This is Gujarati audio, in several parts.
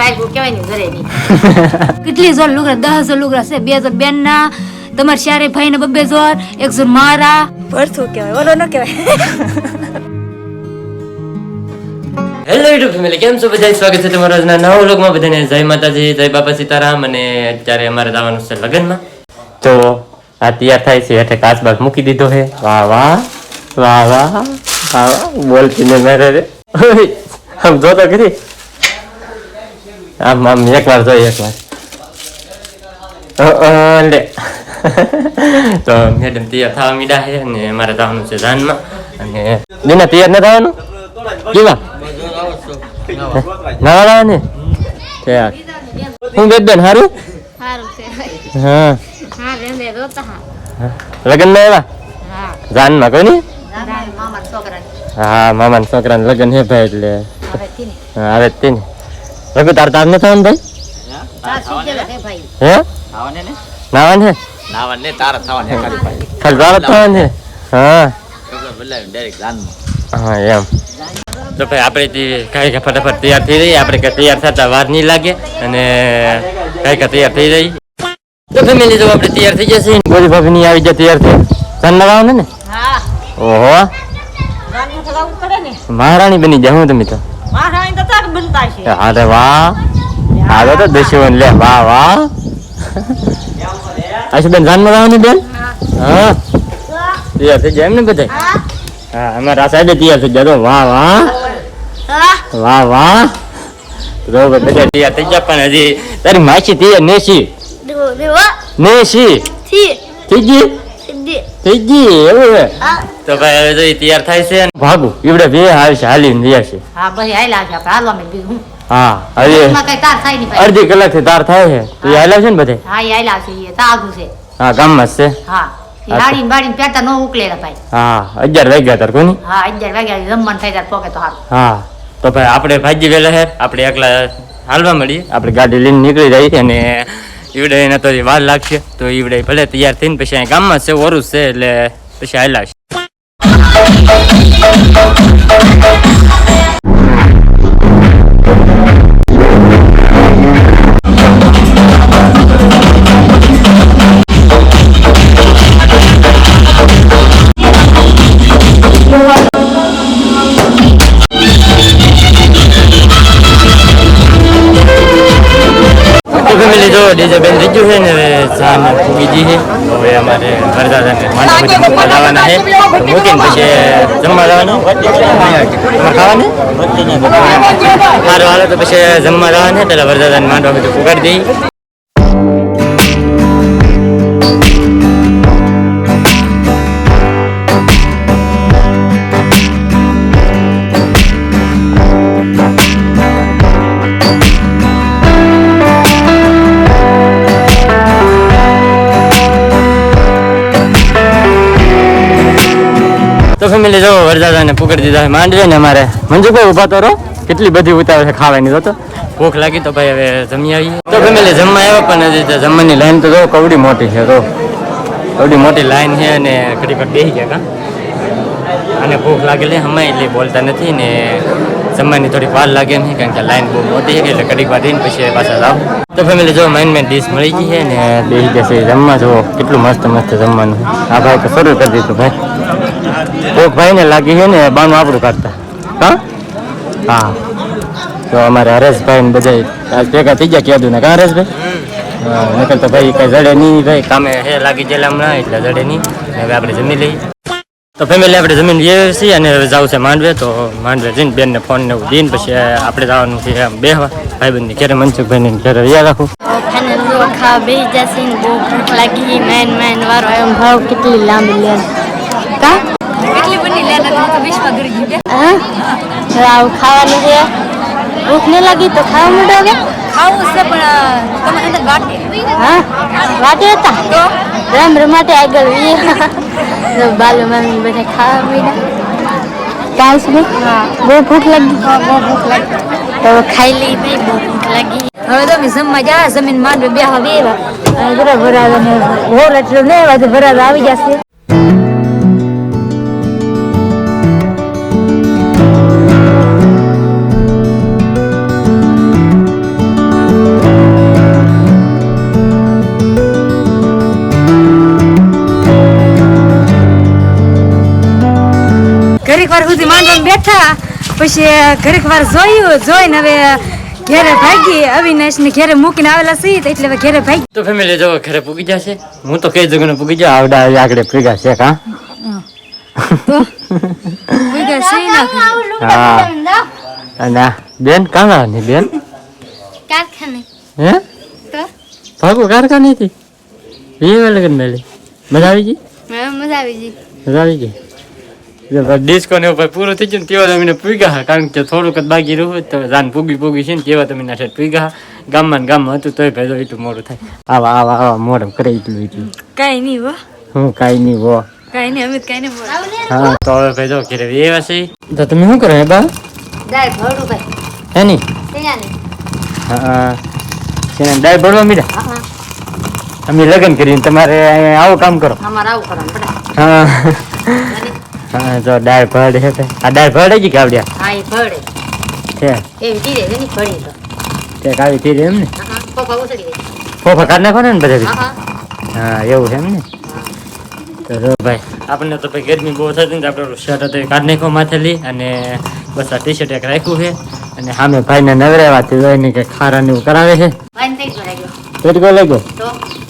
ભાગ્યું કહેવાય ને ઘરે નહીં કેટલી જોર લુગડા દસ જોર લુગડા છે બે જોર બેન ના તમારે ચારે ભાઈ ને બબ્બે જોર એક જોર મારા. ભરથું કહેવાય? ઓલો ન કહેવાય. હેલો યુટ્યુબ ફેમિલી કેમ છો બધા સ્વાગત છે તમારા આજના નવા વ્લોગમાં. બધાને જય માતાજી જય બાપા સીતારામ અને અત્યારે અમારે જવાનું છે લગ્નમાં. તો આ તૈયાર થાય છે એટલે કાચ બાચ મૂકી દીધો છે. વાહ વાહ વાહ વાહ વાહ બોલ બોલતી ને મેરે રે આમ જો તો ખરી? આમ આમ એક વાર જોઈ એક વાર અ, અ, લે. તો મેડમ તૈયાર થવા મીડા છે અને મારે જવાનું છે જાનમાં અને દીના તૈયાર ન થવાનું? કેવા? ના ને? તૈયાર. હું બેન હારું? હા. લગ્નમાં એવા હા. જાનમાં છોકરા હા. મામા છોકરાને. લગ્ન હે ભાઈ એટલે. હવે તીને હા, તે રઘુ તાર તાર નથી થવાનું ભાઈ? હે? ભાઈ? હે? આવવાને ને? નાવાનું હે? નાવાને ને તારા થવાને ખાલી ભાઈ. ખાલી તાર જ હે? હા. ડાયરેક્ટ જાનમાં. હા એમ. તો ભાઈ આપણે તે કાંઈ કાંઈ ફટાફટ તૈયાર થઈ રહી આપણે કાંઈ તૈયાર થતા વાર નહીં લાગે અને કાંઈ કાંઈ તૈયાર થઈ રહી તો ફેમિલી જો આપણે તૈયાર થઈ જશે. ગોરી ભાભી ની આવી જાય તૈયાર થઈ. ધન્યવાદ ને? હા. ઓહો. તો મહારાણી બની જાય હું તમે તો. મહારાણી તો બનતા છે અરે વાહ. આવે તો દસ્યુન લે વાહ વાહ. આશુબેન જાન લગાવવાની બેન? હા. તૈયાર થઈ જાય એમ ને બધા? હા. અમારા સાઈડે તૈયાર થઈ જાય તો વાહ. વાહ વાહ વાહ. તો બધા તૈયાર થઈ ગયા. પણ હજી તારી માસી તૈયાર નેસી નેસી થઈ ગઈ? સિદ્ધિ થઈ ગઈ એવું હે? તો ભાઈ હવે તો તૈયાર થાય છે અને ભાગું. ઈવડે બે આવશે હાલીને તૈયાર છે. હા ભાઈ હાલ્યા છે આપણે હાલવા મેં બીજું હું. હા હવે એમાં કઈ તાર થાય નહીં ભાઈ. અડધી કલાકથી તાર થાય છે. તો ને બધે? હા છે એ તાગું છે. હા ગામમાં છે? હા. એ હાડીને પેટા ન ઉકલેલા ભાઈ. હા અગિયાર વાગ્યા તાર કોની? હા અગિયાર વાગ્યા જમવાનું થાય તાર પોકે તો હા. તો ભાઈ આપણે ભાજી વેલા હે. આપણે એકલા હાલવા મળીએ. આપણે ગાડી લઈને નીકળી જઈએ અને ઈવડે તો વાર લાગશે. તો ઈવડે ભલે તૈયાર થઈને પછી અહીં ગામમાં છે, ઓરું છે, એટલે પછી હાલ્યા ડીજે બેન થઈ ગયું છે ને સાંજ બીજી છે. હવે અમારે વરદાદાને માંડવી બધી મૂકવા જવાના છે. મૂકીને પછી જમવા જવાનું. ખાવાનું? મારો હાલો તો પછી જમવા જવાનું છે પેલા વરદાદાને માંડવા બધું ફુગાડી દઈ વરદાદાને પકડી દીધા માંડવે ને અમારે મંજુભાઈ ઊભા તો રહો. કેટલી બધી ઉતાવળ છે ખાવાની. તો ભૂખ લાગી તો ભાઈ હવે જમી આવીએ. તો ફેમિલી જમવા આવ્યા, પણ હજી જમવાની લાઈન તો જો કવડી મોટી છે તો કવડી મોટી લાઈન છે અને ઘડી ઘડી બેસી ગયા અને ભૂખ લાગેલી હમણાં એટલે બોલતા નથી ને જમવાની થોડી વાર લાગે એમ કારણ કે લાઈન બહુ મોટી છે, એટલે ઘડીક વાર રહીને પછી પાછા જાવ તો ફેમિલી, જો મેન મેન ડીશ મળી ગઈ છે ને બેસી જશે જમવા. જુઓ કેટલું મસ્ત મસ્ત જમવાનું. આ ભાઈ તો શરૂ કરી દીધું, ભાઈ. કોક ભાઈને લાગી છે ને, બાનું આપણું કાઢતા. હા? હા. તો અમારે હરેશભાઈ ને બધા ભેગા થઈ ગયા કહેતું ને, કા હરેશભાઈ? હા, નકર તો ભાઈ કઈ જડે નહીં, ભાઈ કામે હે લાગી ગયેલા હમણાં, એટલે જડે નહીં. હવે આપણે જમી લઈએ. તો ફેમિલી આપણે જમીન લઈએ છીએ અને હવે જવું છે માંડવે, તો માંડવે જઈને બેનને ફોન ને દઈને પછી આપણે જવાનું છે આમ બેહવા. ભાઈબંધની ઘરે, મનસુખભાઈને ઘેરે રહ્યા રાખું. ખાવા બેસી જશે બહુ ભૂખ લાગી મેન મેન, વારો એમ ભાવ કેટલી લાંબી લે કા કેટલી બની લેન તો વિશ્વા કરી ગઈ હા હવે આવું ખાવાનું છે ભૂખ નહીં લાગી તો ખાવા માંડોગે ખાવું છે પણ તમે અંદર વાટે હા વાટે હતા તો રમ રમાટે આગળ વી તો બાલુ મમ્મી બધા ખાવા માંડ્યા ચાલશે ને બહુ ભૂખ લાગી બહુ ભૂખ લાગી તો ખાઈ લઈ ભાઈ બહુ ભૂખ લાગી હવે તમે જમવા જા જમીન માંડવે બે હવે એવા અને જરા ભરાવા ને હોર એટલું ને એવા ભરાવા આવી જશે પછી ઘરેક વાર જોયું જોઈને હવે ઘેરે ભાગી અવિનાશ ને ઘેરે મૂકીને આવેલા છીએ એટલે હવે ઘેરે ભાગી. તો ફેમિલી જો ઘરે પૂગી જશે? હું તો કઈ જગ્યાને પૂગી જાઉં? આવડા આગળ પૂગા છે કા? પૂગા છે ના હા. અને બેન કાના ની બેન? કારખાને. હે? તો? ભાગો કારખાને હતી વીવે લગન મેલી મજા આવી ગઈ? મજા આવી ગઈ. મજા આવી ગઈ? ડિસ્કો ને ઉપર પૂરું થઈ ગયું ને તેવા તમે પૂગ્યા હા. કારણ કે થોડુંક જ બાકી રહ્યું તો જાન પૂગી પૂગી છે ને તેવા તમે ના પૂગ્યા હા. ગામમાં ને ગામમાં હતું તોય ભાઈ એટલું મોડું થાય. આવા આવા આવા મોડું કરે એટલું એટલું. કાંઈ નહીં વો હું કાંઈ નહીં વો કાંઈ નહીં અમિત કાંઈ નહીં હા. તો હવે ભાઈ જો ઘરે એવા છે. તો તમે શું કરો હે બા? દાય ભરું ભાઈ. હે ની નહીં હા છે ડાય ભરવા મીડા અમે લગ્ન કરીને તમારે અહીંયા આવું કામ કરો. અમારે આવું કરવાનું હા. હા જો દાળ ભળ છે તે. આ દાળ ભરડે જ કાવડ્યા હા એ ભળે. છે. એવી ધીરે છે ને ભળી તો. તે કાવી થઈ એમ ને? પપ્પા ઉછળી ગઈ. ફોફા કાઢ નાખો ને બધા હા હા. એવું છે એમ ને? તો જો ભાઈ આપણને તો ભાઈ ગરમી બહુ થતી ને આપણે શર્ટ હતો કાઢ નાખો માથે લઈ અને બસ આ ટી શર્ટ એક રાખ્યું છે. અને સામે ભાઈને નવરાવાથી જોઈને કે ખારા ને એવું કરાવે છે. વાઈન થઈ ગયો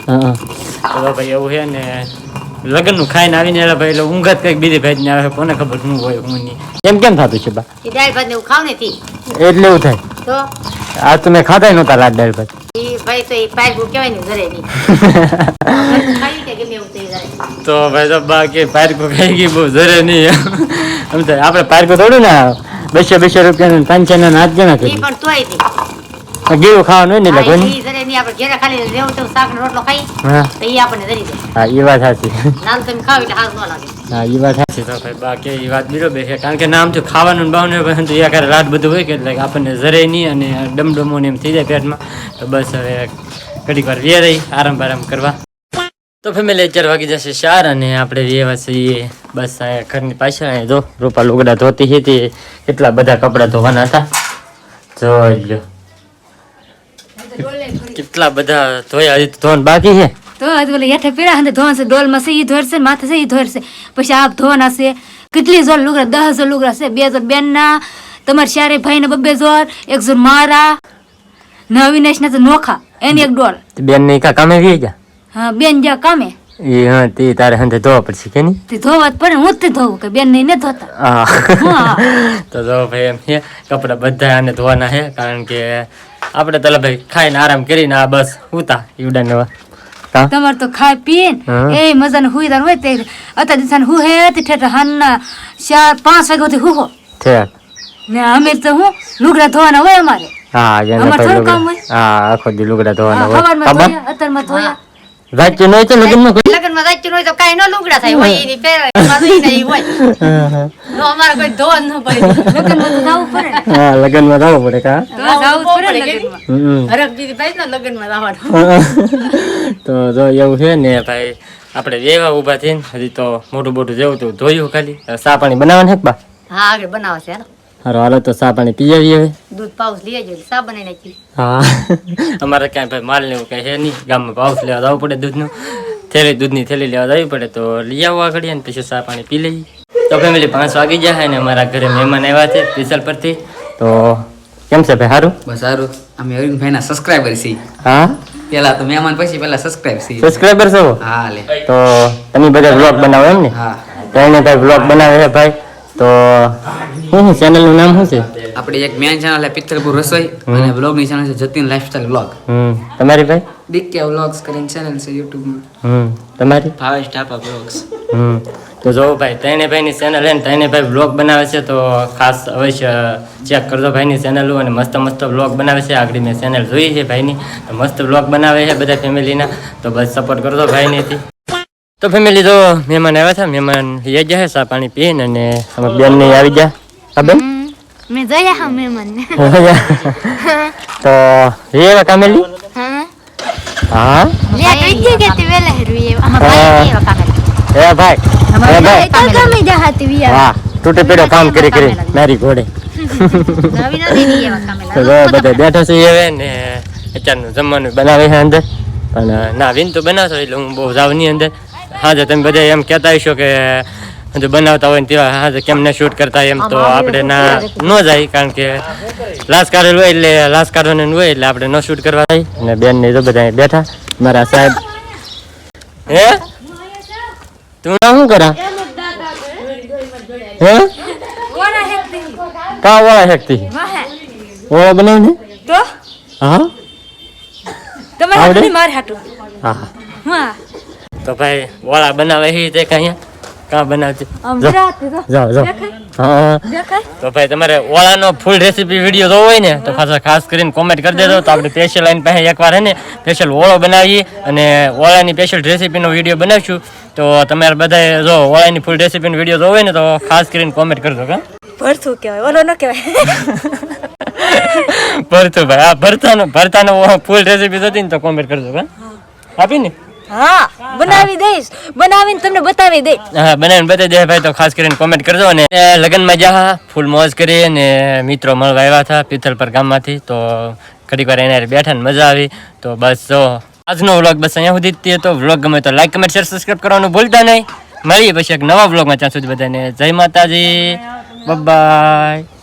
હા હા. તો ભાઈ એવું છે ને લગ્નનું ખાઈને આવીને એટલે ભાઈ એટલે ઊંઘ જ કંઈક બીજી ભાઈ ને આવે કોને ખબર શું હોય હું નહીં. કેમ કેમ થતું છે બા? એ દાળ ભાત ને એવું ખાવ નથી એટલે એવું થાય? તો? આ તમે ખાધા નહોતા લાડ દાળ ભાત. ભાઈ તો એ પાયગું કહેવાય ને ઘરે નહીં. તો ભાઈ તો બાકી પારકો ખાઈ ગઈ બહુ જરે નહીં. એમ થાય આપણે પારકો થોડું ને બસો બસો રૂપિયા પાંચસો ના નાચ જણા પણ તોય ગીરું ખાવાનું હોય ને એટલે નહીં આપણે ઘરે ખાલી શાક રોટલો ખાઈ હા. તો એ આપણને ધરી દે. હા એ વાત સાચી. નાલ તમે ખાવ એટલે હાથ ન લાગે. હા એ વાત સાચી. તો ભાઈ બાકી એ વાત બરોબર છે કારણ કે નામ તો ખાવાનું ને બાવનું એ તો યાર રાત બધું હોય કે એટલે કે આપણને જરે નહીં અને ડમડમો ને એમ થઈ જાય પેટમાં. તો બસ હવે ઘડીક વાર વે રહી આરામ બારામ કરવા. તો ફેમિલી ચાર વાગી જશે ચાર અને આપણે વેવા છીએ. બસ આ ઘરની પાછળ અહીંયા જો રૂપા લુગડા ધોતી હતી એટલા બધા કપડાં ધોવાના હતા. જો લો કેટલા બધા ધોયા હજી બાકી છે? તો હજી બોલે હેઠે પીડા અને ધોવાનું છે ડોલમાં છે ઈ ધોરશે માથે છે ઈ ધોરશે. પછી આપ ધોવાના છે. કેટલી જોર લુગરા દસ જોર લુગરા છે બે જોર બેનના તમારા ભાઈ ને બબ્બે જોર એક જોર મારા ને અવિનાશના તો નોખા એની એક ડોલ. બેન ને કા કામે વી ગયા? હા બેન જા કામે. એ હા તે તારે હંધે ધોવા પડશે કે નહીં? તે ધોવા જ પડે હું જ ધોવું કે બેન નહીં ને ધોતા. હા. હા. તો જો ભાઈ એમ છે કપડા બધા આને ધોવાના છે કારણ કે આપણે તલા ભાઈ ખાઈને આરામ કરીને આ બસ ઉતા ઈવડા ને તમાર તો ખાય પીએ એ એ મજાને હુઈદાર હોય તે અત્યારે દિશાને હું હે તે ઠેઠ હાનના ચાર પાંચ વાગ્યા સુધી હુહો ઠેક ને અમે તો હું લુગડા ધોવાના હોય અમારે. હા અમારે થોડું કામ લુગડા હા આખો દી લુગડા ધોવાના હોય. અત્યારમાં ધોયા. રાજ્ય તો લગ્ન નો લગ્નમાં તો કાઈ નો લુગડા થાય હોય એની પહેરે તો નહીં હોય નો અમાર કોઈ ધોન ન પડે લગ્નમાં તો જાવું પડે હા લગ્નમાં જવું પડે કા તો જવું પડે ને લગ્નમાં. હમ દીદી ભાઈ ના લગ્નમાં જવાનું તો જો એવું છે ને ભાઈ આપણે વેવા ઊભા થઈને હજી તો મોટું મોટું જેવું તો ધોયું ખાલી સાપાણી પાણી બનાવવાનું છે બા હા આગળ બનાવશે છે હાલો. હારો હાલો તો ચા પાણી પી આવીએ હવે. દૂધ પાઉસ લઈ આવજો સા બનાવી નાખી હા. અમારે ક્યાંય ભાઈ માલ લેવું એવું કઈ છે નહીં. ગામમાં પાઉસ લેવા જવું પડે દૂધનું. થેલી દૂધની થેલી લેવા જવી પડે તો લઈ આવવા આગળ અને પછી ચા પાણી પી લઈએ. તો ફેમિલી પાંચ વાગી જાય ને અમારા ઘરે મહેમાન આવ્યા છે પિસલ પરથી. તો કેમ છે ભાઈ સારું બસ સારું અમે અરવિંદભાઈના સબસ્ક્રાઈબર છીએ. હા? પેલા તો મહેમાન પછી પેલા સબસ્ક્રાઈબ છીએ. સબસ્ક્રાઇબર છો? હા લે. તો તમે બધા વ્લોગ બનાવો એમ ને? હા. તો એને ભાઈ વ્લોગ બનાવે છે ભાઈ? તો શું ચેનલ ચેનલનું નામ શું છે? આપણી એક મેન ચેનલ છે પિત્તલપુર રસોઈ અને બ્લોગની ચેનલ છે જતીન લાઈફસ્ટાઈલ બ્લોગ હમ. તમારી ભાઈ? ડીકે વ્લોગ્સ કરીને ચેનલ છે યુટ્યુબમાં હમ. તમારી? Bhavesh Dhapa vlogs hmm. તો જો ભાઈ ત્રણે ભાઈની ચેનલ હે ને તૈને ભાઈ બ્લોગ બનાવે છે તો ખાસ અવશ્ય ચેક કરજો ભાઈની ચેનલ અને મસ્ત મસ્ત બ્લોગ બનાવે છે. આગળ મેં ચેનલ જોઈ છે ભાઈની. તો મસ્ત બ્લોગ બનાવે છે બધા ફેમિલીના તો બસ સપોર્ટ કરજો ભાઈનેથી. તો ફેમિલી જો મહેમાન આવ્યા છે મહેમાન લઈ છે ચા પાણી પીને અને અમે બેન ને આવી જા હા બેન મેં જોયા હા મહેમાનને તો રેવા કામેલી? હા. હા? લે કઈ કે તે વેલા હેરવી એવા? હા. એ ભાઈ એ ભાઈ. તો ગમે જહાતી વિયા વાહ તૂટે પેડો કામ કરી કરી મારી ઘોડે. નવી નથી ની એવા કામે તો જો બધા બેઠો છે હવે ને અત્યારનું જમવાનું બનાવે છે અંદર. પણ ના વિન તો બનાવશો એટલે હું બહુ જાવ નહીં અંદર. હા જો તમે બધા એમ કહેતા હશો કે જો બનાવતા હોય ને તેવા હા કેમ ને શૂટ કરતા એમ તો આપણે ના ન જાય કારણ કે લાશ કાઢેલ હોય એટલે લાશ કાઢવાનું હોય એટલે આપણે ન શૂટ કરવા જાય. અને બેન ને તો બધા બેઠા. મારા સાહેબ. હે? તું ના શું કરા? હે? કા વાળા હેકતી ઓળા બનાવી તો? હા? તમારે મારે હાટું. હા. હા. તો ભાઈ વાળા બનાવે હી તે કઈ કાં બનાવતી જાઓ. જાઓ હા તો ભાઈ તમારે ઓળાનો ફૂલ રેસીપી વીડિયો જોવો હોય ને તો ખાસ ખાસ કરીને કોમેન્ટ કરી દેજો. તો આપણે સ્પેશિયલ આઈન પાસે એકવાર હે ને સ્પેશિયલ ઓળો બનાવીએ અને ઓળાની સ્પેશિયલ રેસીપીનો વીડિયો બનાવશું. તો તમારે બધાએ જો ઓળાની ફૂલ રેસીપીનો વીડિયો જોવો હોય ને તો ખાસ કરીને કોમેન્ટ કરજો કા? ભરથું કહેવાય ઓલો ન કહેવાય. ભરતું ભાઈ આ ભરતાનો ભરતાનો ફૂલ રેસીપી જોતી ને તો કોમેન્ટ કરજો કા? આપી ને? હા બનાવી દઈશ. બનાવીને તમને બતાવી દઈશ. હા બનાવીને બતાવી દે ભાઈ તો ખાસ કરીને કોમેન્ટ કરજો અને લગ્નમાં જા ફૂલ મોજ કરી અને મિત્રો મળવા આવ્યા હતા પિથલપર ગામમાંથી તો ઘડીક વાર એના બેઠા ને મજા આવી. તો બસ જો આજનો વ્લોગ બસ અહીંયા સુધી હતો વ્લોગ ગમે તો લાઈક કમેન્ટ શેર સબસ્ક્રાઈબ કરવાનું ભૂલતા નહીં. મળીએ પછી એક નવા વ્લોગમાં ત્યાં સુધી બધાને. જય માતાજી. બાય